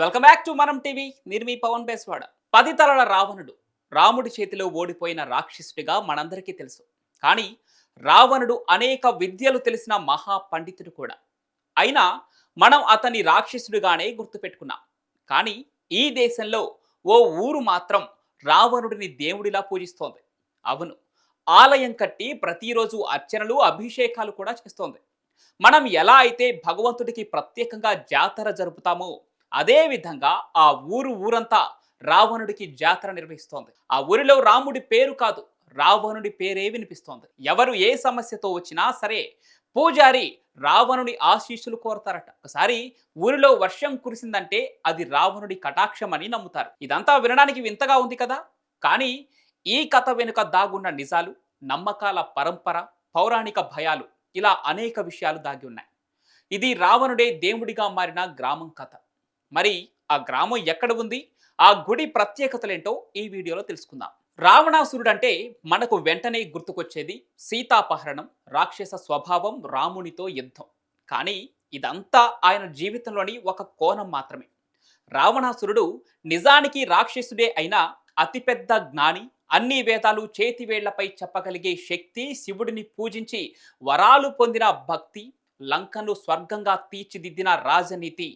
Welcome back to Manam TV మీరు మీ పవన్ బేస్వాడ. పది తలల రావణుడు రాముడి చేతిలో ఓడిపోయిన రాక్షసుడిగా మనందరికీ తెలుసు. కానీ రావణుడు అనేక విద్యలు తెలిసిన మహా పండితుడు కూడా. అయినా మనం అతని రాక్షసుడిగానే గుర్తుపెట్టుకున్నాం. కానీ ఈ దేశంలో ఓ ఊరు మాత్రం రావణుడిని దేవుడిలా పూజిస్తోంది. అవును ఆలయం కట్టి ప్రతిరోజు అర్చనలు అభిషేకాలు కూడా చేస్తోంది. మనం ఎలా అయితే భగవంతుడికి ప్రత్యేకంగా జాతర జరుపుతామో అదే విధంగా ఆ ఊరు ఊరంతా రావణుడికి జాతర నిర్వహిస్తోంది. ఆ ఊరిలో రాముడి పేరు కాదు రావణుడి పేరే వినిపిస్తోంది. ఎవరు ఏ సమస్యతో వచ్చినా సరే పూజారి రావణుడి ఆశీస్సులు కోరతారట. ఒకసారి ఊరిలో వర్షం కురిసిందంటే అది రావణుడి కటాక్షమని నమ్ముతారు. ఇదంతా వినడానికి వింతగా ఉంది కదా? కానీ ఈ కథ వెనుక దాగున్న నిజాలు నమ్మకాల పరంపర పౌరాణిక భయాలు ఇలా అనేక విషయాలు దాగి ఉన్నాయి. ఇది రావణుడే దేవుడిగా మారిన గ్రామం కథ. మరి ఆ గ్రామం ఎక్కడ ఉంది? ఆ గుడి ప్రత్యేకతలేంటో ఈ వీడియోలో తెలుసుకుందాం. రావణాసురుడు అంటే మనకు వెంటనే గుర్తుకొచ్చేది సీతాపహరణం రాక్షస స్వభావం రామునితో యుద్ధం. కానీ ఇదంతా ఆయన జీవితంలోని ఒక కోణం మాత్రమే. రావణాసురుడు నిజానికి రాక్షసుడే అయినా అతిపెద్ద జ్ఞాని అన్ని వేదాలు చేతివేళ్ళపై చెప్పగలిగే శక్తి శివుడిని పూజించి వరాలు పొందిన భక్తి లంకను స్వర్గంగా తీర్చిదిద్దిన రాజనీతి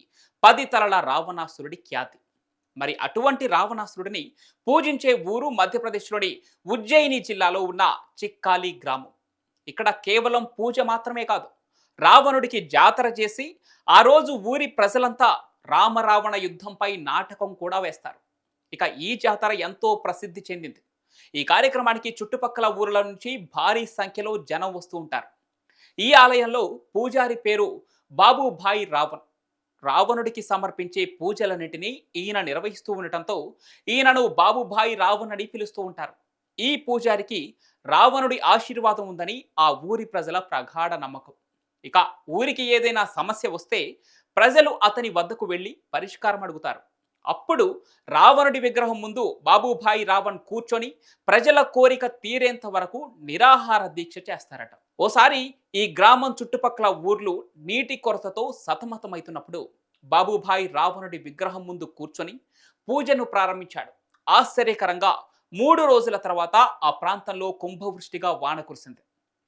పది తలల రావణాసురుడి ఖ్యాతి. మరి అటువంటి రావణాసురుడిని పూజించే ఊరు మధ్యప్రదేశ్లోని ఉజ్జయిని జిల్లాలో ఉన్న చిక్కాలి గ్రామం. ఇక్కడ కేవలం పూజ మాత్రమే కాదు రావణుడికి జాతర చేసి ఆ రోజు ఊరి ప్రజలంతా రామరావణ యుద్ధంపై నాటకం కూడా వేస్తారు. ఇక ఈ జాతర ఎంతో ప్రసిద్ధి చెందింది. ఈ కార్యక్రమానికి చుట్టుపక్కల ఊర్ల నుంచి భారీ సంఖ్యలో జనం వస్తూ ఉంటారు. ఈ ఆలయంలో పూజారి పేరు బాబుభాయ్ రావణ్. రావణుడికి సమర్పించే పూజలన్నింటినీ ఈయన నిర్వహిస్తూ ఉండటంతో ఈయనను బాబుభాయ్ రావణ్ అని పిలుస్తూ ఉంటారు. ఈ పూజారికి రావణుడి ఆశీర్వాదం ఉందని ఆ ఊరి ప్రజల ప్రగాఢ నమ్మకం. ఇక ఊరికి ఏదైనా సమస్య వస్తే ప్రజలు అతని వద్దకు వెళ్ళి పరిష్కారం అడుగుతారు. అప్పుడు రావణుడి విగ్రహం ముందు బాబుభాయ్ రావణ్ కూర్చొని ప్రజల కోరిక తీరేంత వరకు నిరాహార దీక్ష చేస్తారట. ఓసారి ఈ గ్రామం చుట్టుపక్కల ఊర్లు నీటి కొరతతో సతమతమవుతున్నప్పుడు బాబుభాయ్ రావణుడి విగ్రహం ముందు కూర్చొని పూజను ప్రారంభించాడు. ఆశ్చర్యకరంగా మూడు రోజుల తర్వాత ఆ ప్రాంతంలో కుంభవృష్టిగా వాన కురిసింది.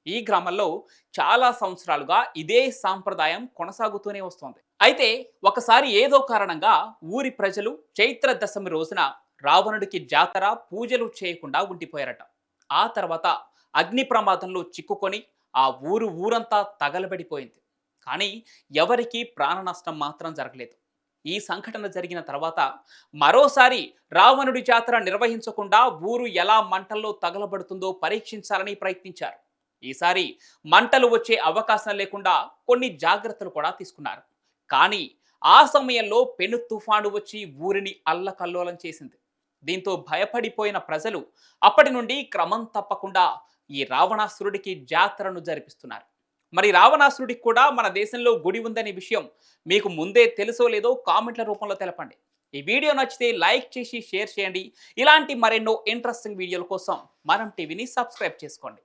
ఈ గ్రామంలో చాలా సంవత్సరాలుగా ఇదే సాంప్రదాయం కొనసాగుతూనే వస్తోంది. అయితే ఒకసారి ఏదో కారణంగా ఊరి ప్రజలు చైత్ర దశమి రోజున రావణుడికి జాతర పూజలు చేయకుండా ఉండిపోయారట. ఆ తర్వాత అగ్ని ప్రమాదంలో చిక్కుకొని ఆ ఊరు ఊరంతా తగలబడిపోయింది. కానీ ఎవరికీ ప్రాణ నష్టం మాత్రం జరగలేదు. ఈ సంఘటన జరిగిన తర్వాత మరోసారి రావణుడి జాతర నిర్వహించకుండా ఊరు ఎలా మంటల్లో తగలబడుతుందో పరీక్షించాలని ప్రయత్నించారు. ఈసారి మంటలు వచ్చే అవకాశం లేకుండా కొన్ని జాగ్రత్తలు కూడా తీసుకున్నారు. కానీ ఆ సమయంలో పెను తుఫాను వచ్చి ఊరిని అల్లకల్లోలం చేసింది. దీంతో భయపడిపోయిన ప్రజలు అప్పటి నుండి క్రమం తప్పకుండా ఈ రావణాసురుడికి జాతరను జరిపిస్తున్నారు. మరి రావణాసురుడికి కూడా మన దేశంలో గుడి ఉందనే విషయం మీకు ముందే తెలుసో లేదో కామెంట్ల రూపంలో తెలపండి. ఈ వీడియో నచ్చితే లైక్ చేసి షేర్ చేయండి. ఇలాంటి మరెన్నో ఇంట్రెస్టింగ్ వీడియోల కోసం మనం టీవీని సబ్స్క్రైబ్ చేసుకోండి.